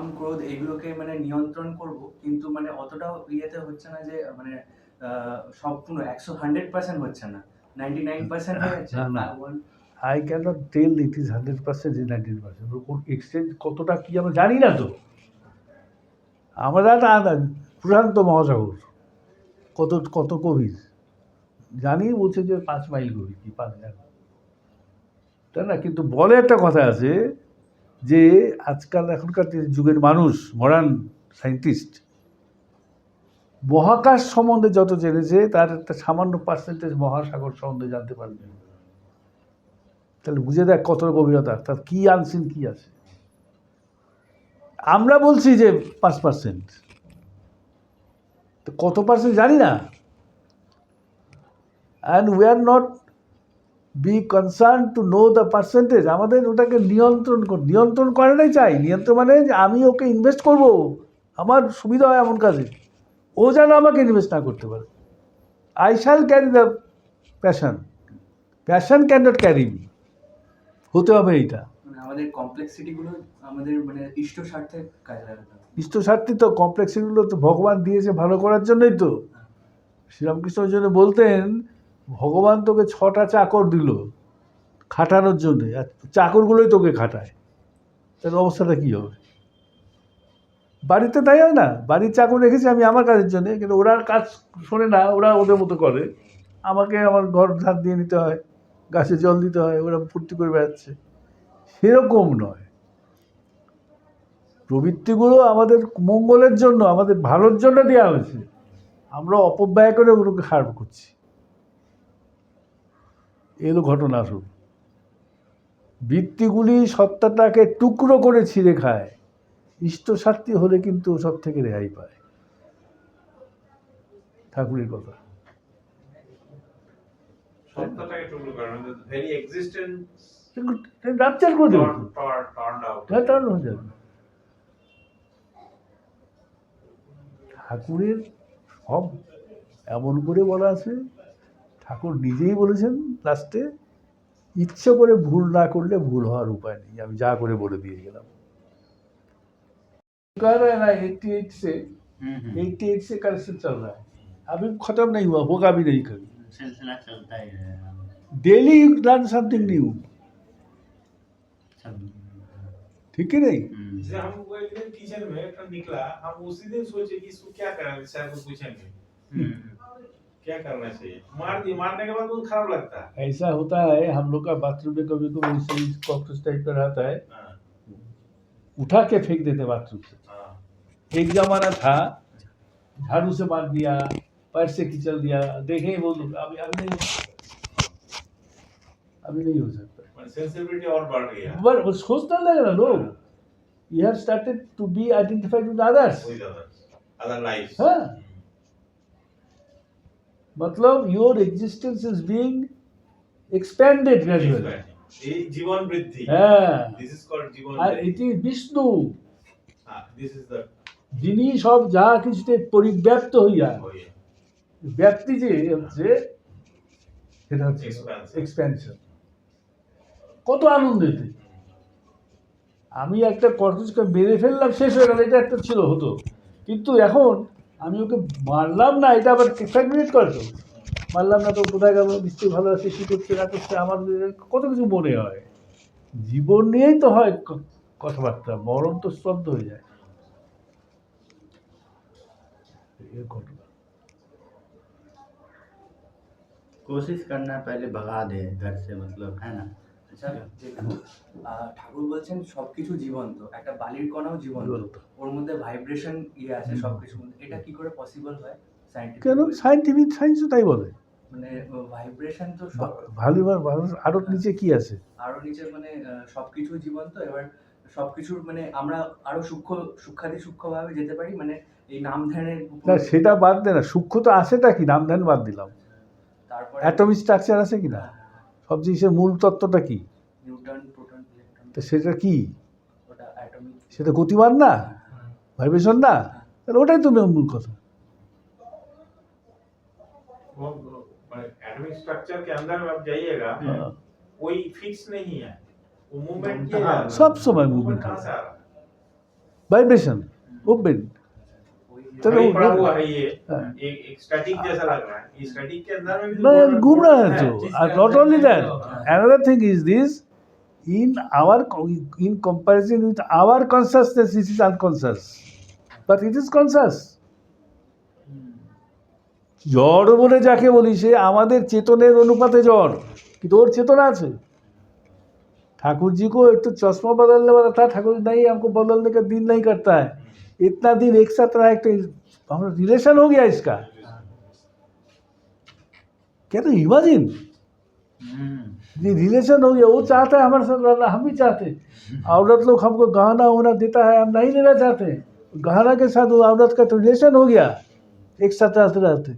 ক্রোধ এগুলোকে মানে নিয়ন্ত্রণ করব কিন্তু মানে অতটাও ইয়েতে হচ্ছে না যে মানে সম্পূর্ণ একশো হান্ড্রেড পার্সেন্ট হচ্ছে না। নাইনটি নাইন পার্সেন্ট না, না। I want- I cannot tell it is hundred percent is nineteen percent or exchange কতটা কী আমরা জানি না তো। আমরা না প্রশান্ত মহাসাগর। কত কত গভীর। জানি বলছে যে পাঁচ মাইল গভীর কি পাঁচ জানি তাই না? কিন্তু বলে একটা কথা আছে যে আজকাল এখনকার যুগের মানুষ মডার্ন সায়েন্টিস্ট মহাকাশ সম্বন্ধে যত জেনেছে, তার একটা সামান্য পার্সেন্টেজ মহাসাগর সম্বন্ধে জানতে পারবে। তাহলে বুঝে দেখ কত গভীরতা তার কী আনসিন কী আছে। আমরা বলছি যে পাঁচ পার্সেন্ট তো কত পার্সেন্ট জানি না। And we are not be concern to know the percentage আমাদের ওটাকে নিয়ন্ত্রণ কর নিয়ন্ত্রণ করাটাই চাই। নিয়ন্ত্রণ মানে যে আমি ওকে ইনভেস্ট করব। আমার সুবিধা হয় এমন কাজে। ও যেন আমাকে ইনভেস্ট না করতে পারে। I shall carry the passion passion can not carry me হতে হবে এইটা। মানে আমাদের কমপ্লেক্সিটি গুলো আমাদের মানে ইষ্ট স্বার্থে কাজে লাগাতে ইষ্ট স্বার্থী তো কমপ্লেক্সিটিগুলো তো ভগবান দিয়েছে ভালো করার জন্যই তো। শ্রীরামকৃষ্ণ ওই জন্য বলতেন ভগবান তোকে ছটা চাকর দিল খাটানোর জন্যে, আর চাকরগুলোই তোকে খাটায়। তার অবস্থাটা কী হবে? বাড়িতে তাই হয় না? বাড়ির চাকর রেখেছি আমি আমার কাজের জন্যে, কিন্তু ওরা কাজ শোনে না, ওরা ওদের মতো করে। আমাকে আমার ঘর ধার দিয়ে নিতে হয়, গাছে জল দিতে হয়, ওরা ফুর্তি করে বেড়াচ্ছে। সেরকম নয়। প্রবৃত্তিগুলো আমাদের মঙ্গলের জন্য, আমাদের ভালোর জন্য দেওয়া হয়েছে। আমরা অপব্যয় করে ওগুলোকে খারাপ করছি। এলো ঘটনা আসুন বৃত্তিগুলি সত্তাটাকে টুকরো করে ছিঁড়ে খায়। ইষ্টস্বার্থী হলে কিন্তু সব থেকে রেহাই পায়। ঠাকুরের কথা। মানে রাপচার করে দেবে। হ্যাঁ টার্ন হয়ে যাবে। ঠাকুরের সব এমন করে বলা আছে ঠাকুর নিজেই বলেছেন লাস্টে ইচ্ছে করে ভুল না করলে ভুল হওয়ার উপায় নেই আমি যা করে বলে দিয়ে গেলাম कह रहे हैं ना एट्टी एट से एट्टी एट से करेक्शन चल रहा है अभी खत्म नहीं हुआ होगा भी नहीं कभी सिलसिला चलता ही रहेगा daily you learn something new सब ठीक है नहीं हम्म। जैसे हम वो एक दिन किचन में एक निकला हम उसी दिन सोचे कि इसको क्या करना है सर को पूछेंगे हम्म। क्या करना चाहिए? मार दिए मारने के बाद बहुत खराब लगता है। ऐसा होता है हम लोग का बाथरूम में कभी कभी ऐसे कॉकरोच टाइप का रहता है। हाँ, उठा के फेंक देते बाथरूम से। हाँ, एक जमाना था झाड़ू से मार दिया पैर से खिंचल दिया देखे वो लोग अभी अभी नहीं हो अभी नहीं हो सकता। सेंसिटिविटी और बढ़ गया पर वो सोचने लगे ना लोग। You have started to be identified with others other lives. हाँ। मतलब your existence is being expanded gradually এই জীবন বৃদ্ধি হ্যাঁ দিস ইজ কল্ড জীবন আর বৃদ্ধি এটি বিষ্ণু দিস ইজ দ্য যিনি সব যা কিছুতে পরিব্যাপ্ত হইয়া ব্যাপ্তি যে হচ্ছে সেটা হচ্ছে Expansion. এক্সপ্যানশন কত আনন্দ এতে আমি একটা কর্কচকে মেরে ফেললাম শেষ হয়ে গেল এটা একটা ছিল হতো কিন্তু এখন আমি ওকে মারলাম না এটা আবার এক্সাইটমেন্ট করে তো মারলাম না তো কোথায় গেল নিশ্চয়ই ভালো আছে কী করছে না করছে আমার কত কিছু মনে হয় জীবন নিয়েই তো হয় ক- কথাবার্তা মরণ তো স্তব্ধ হয়ে যায় এই ঘটনা कोशिश करना पहले भगा दे घर से मतलब है ना আচ্ছা যেহেতু ঠাকুর বলছেন সবকিছু জীবন্ত একটা বালির কণাও জীবন্ত। ওর মধ্যে ভাইব্রেশন ইয়ে আছে মধ্যে। এটা কি করে পসিবল হয় কেন? সাইন্টিফিক সায়েন্সও তাই বলে। মানে ভাইব্রেশন তো ভালো আরও নিচে কি আছে? আরও নিচে মানে সবকিছু জীবন্ত। এবার সবকিছুর মানে আমরা আরও সূক্ষ্ম সূক্ষাতি সূক্ষ্মভাবে যেতে পারি। মানে এই নাম ধ্যানের না সেটা বাদ দে না। সূক্ষ্ম তো আছেটা কি? নাম ধ্যান বাদ দিলাম। তারপর অ্যাটমিক স্ট্রাকচার আছে কি না? সব জিনিসের মূল তত্ত্বটা কি নিউটন প্রোটন ইলেকট্রন তো সেটা কি ওটা অ্যাটমিক সেটা গতিমান না ভাইব্রেশন না তাহলে ওটাই তো মূল কথা वो एटॉमिक स्ट्रक्चर के अंदर में आप जाइएगा हाँ। कोई फिक्स नहीं है वो मूवमेंट हाँ, किया सब समय movement कहाँ है। घूम रहा गोल्ड है तो जिसके नॉट अंदर ओनली में दैट जो- another thing is this in our in comparison with our consciousness this is unconscious but it is conscious জড় বলে যাকে বলি সে আমাদের চেতনের অনুপাতে জড় কিন্তু ওর চেতনা আছে ठाकुर जी को एक तो चश्मा बदलने वाला था ठाकुर जी नहीं हमको बदलने का दिन नहीं करता है इतना दिन एक साथ रहा एक तो हमारा रिलेशन हो गया इसका। क्या तो इमेजिन हम्म, ये रिलेशन हो गया वो चाहता है हमारे साथ रहना हम भी चाहते हैं। औरत लोग हमको गहना होना देता है हम नहीं लेना चाहते हैं। गहना के साथ वो औरत का तो रिलेशन हो गया एक साथ रहते रहते।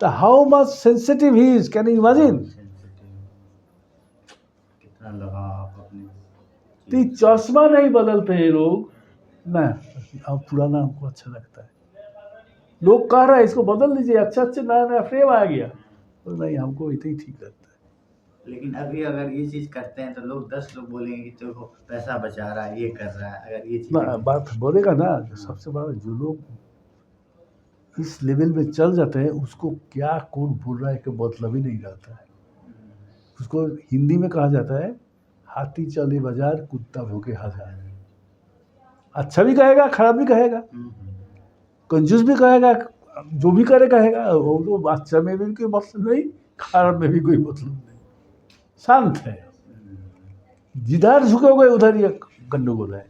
तो how much sensitive he is can imagine तो चश्मा नहीं बदलते ये लोग। ना अब पुराना हमको अच्छा लगता है। लोग कह रहे हैं इसको बदल दीजिए अच्छा अच्छा नया नया फ्रेम आ गया। तो नहीं हमको इतना ही ठीक लगता है। लेकिन अभी अगर ये चीज़ करते हैं तो लोग दस लोग बोलेंगे कि देखो पैसा बचा रहा है ये कर रहा है अगर ये चीज़ बा- बात बोलेगा ना कि सबसे बड़ा जो लोग इस लेवल में चल जाते हैं उसको क्या कौन बोल रहा है कि मतलब ही नहीं रहता है। उसको हिंदी में कहा जाता है हाथी चले बाज़ार कुत्ता भूखे हज़ार अच्छा भी कहेगा, खराब भी कहेगा, कंजूस भी कहेगा, जो भी करे कहेगा, वो तो अच्छा में भी कोई मतलब नहीं, खराब में भी कोई मतलब नहीं। शांत है। जिधर झुकोगे उधर ये गंडोगोल है।